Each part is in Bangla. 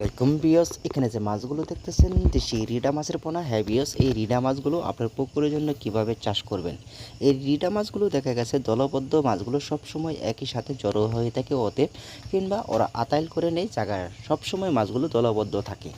ওয়েলকাম বিয়স এখানে যে মাছগুলো দেখতেছেন দেশি রিডা মাছের পোনা হ্যাঁ বিয়স এই রিডা মাছগুলো আপনার পুকুরের জন্য কীভাবে চাষ করবেন? এই রিডা মাছগুলো দেখা গেছে দলবদ্ধ মাছগুলো সবসময় একই সাথে জড়ো হয়ে থাকে ওতে কিংবা ওরা আতাইল করে নেই জায়গায়। সবসময় মাছগুলো দলবদ্ধ থাকে।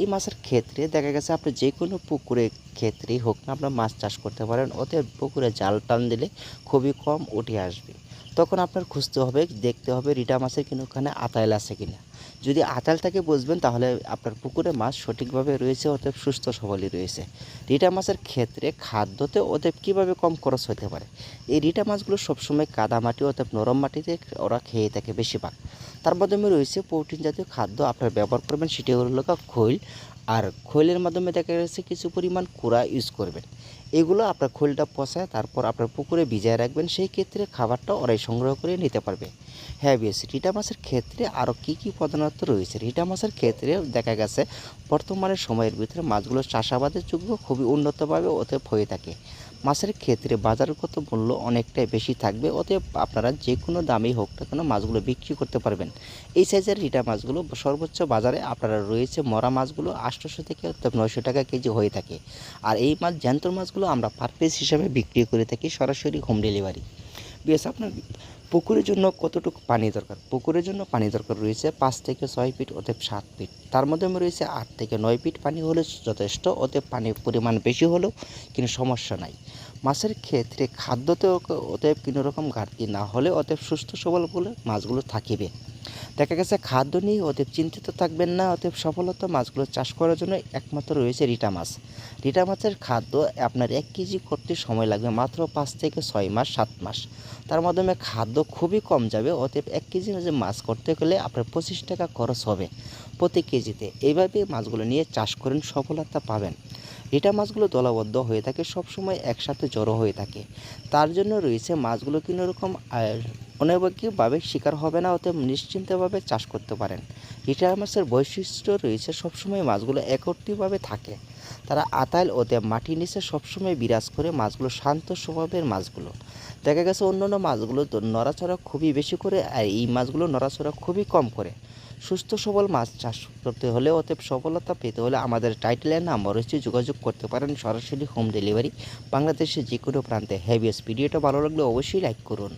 এই মাছের ক্ষেত্রে দেখা গেছে আপনি যে কোনো পুকুরে ক্ষেত্রেই হোক না আপনার মাছ চাষ করতে পারেন, ওতে পুকুরে জাল টান দিলে খুবই কম উঠে আসবে। তখন আপনার খুঁজতে হবে, দেখতে হবে রিটা মাছের কিন্তু ওখানে আতাইল আছে কিনা। যদি আতাল থাকে বুঝবেন, তাহলে আপনার পুকুরে মাছ সঠিকভাবে রয়েছে, অতএব সুস্থ সবলই রয়েছে। রিটা মাছের ক্ষেত্রে খাদ্যতে অতএব কীভাবে কম খরচ হতে পারে? এই রিটা মাছগুলো সবসময় কাদা মাটি, অতএব নরম মাটিতে ওরা খেয়ে থাকে বেশিরভাগ। তার মাধ্যমে রয়েছে প্রোটিন জাতীয় খাদ্য, আপনার ব্যবহার করবেন, সেটি হলো খৈল আর খৈলের মাধ্যমে দেখা গেছে কিছু পরিমাণ কুড়া ইউজ করবেন। এগুলো আপনার খৈলটা পচায় তারপর আপনার পুকুরে ভিজায় রাখবেন, সেই ক্ষেত্রে খাবারটা ওরাই সংগ্রহ করে নিতে পারবে। হ্যাঁ বিএস রিটা মাছের ক্ষেত্রে আরও কী কী পদার্থ রয়েছে? রিটা মাছের ক্ষেত্রে দেখা গেছে বর্তমানে সময়ের ভিতরে মাছগুলো চাষাবাদের যোগ্য খুবই উন্নতভাবে ওতে হয়ে থাকে। মাছের ক্ষেত্রে বাজারগত মূল্য অনেকটাই বেশি থাকবে, অতএব আপনারা যে কোনো দামেই হোক না কেন মাছগুলো বিক্রি করতে পারবেন। এই সাইজের রিটা মাছগুলো সর্বোচ্চ বাজারে আপনারা রয়েছে মরা মাছগুলো আটশোশো থেকে নয়শো টাকা কেজি হয়ে থাকে। আর এই মাছ জ্যান্ত মাছগুলো আমরা পার পিস হিসাবে বিক্রি করে থাকি সরাসরি হোম ডেলিভারি। বেশ, আপনার পুকুরের জন্য কতটুকু পানি দরকার? পুকুরের জন্য পানি দরকার রয়েছে পাঁচ থেকে ছয় ফিট, অতএব সাত ফিট। তার মধ্যে রয়েছে আট থেকে নয় ফিট পানি হলে যথেষ্ট, অতএব পানির পরিমাণ বেশি হলেও কিন্তু সমস্যা নাই। মাছের ক্ষেত্রে খাদ্যতে অতএব কোনো রকম ঘাটতি না হলে অতএব সুস্থ সবল বলে মাছগুলো থাকিবে। দেখা গেছে খাদ্য নিয়ে অতএব চিন্তিত থাকবেন না অতএব সফলতা মাছগুলো চাষ করার জন্য একমাত্র রয়েছে রিটা মাছ। রিটা মাছের খাদ্য আপনার এক কেজি করতে সময় লাগবে মাত্র পাঁচ থেকে ছয় মাস, সাত মাস। তার মাধ্যমে খাদ্য খুবই কম যাবে অতএব এক কেজি মাছ করতে গেলে আপনার পঁচিশ টাকা খরচ হবে প্রতি কেজিতে। এইভাবে মাছগুলো নিয়ে চাষ করেন, সফলতা পাবেন। রিটা মাছগুলো দলবদ্ধ হয়ে থাকে, সবসময় একসাথে জড়ো হয়ে থাকে। তার জন্য রয়েছে মাছগুলো কোনো রকম অনেকভাবে শিকার হবে না, অতএব নিশ্চিন্তভাবে চাষ করতে পারেন। রিটা মাছের বৈশিষ্ট্য রয়েছে সবসময় মাছগুলো একত্রিতভাবে থাকে। তারা আতাইল ওতে মাটির নিচে সবসময় বিরাজ করে মাছগুলো শান্ত স্বভাবের মাছগুলো। দেখা গেছে অন্যান্য মাছগুলো তো নড়াচড়া খুবই বেশি করে, আর এই মাছগুলো নড়াচড়া খুবই কম করে। সুস্থ সবল মাছ চাষ করতে হলে, অতএব সফলতা পেতে হলে আমাদের টাইটেলের নাম্বার রয়েছে যোগাযোগ করতে পারেন। সরাসরি হোম ডেলিভারি বাংলাদেশের যে কোনো প্রান্তে হ্যাভিয়াস ভিডিওটা ভালো লাগলে অবশ্যই লাইক করুন।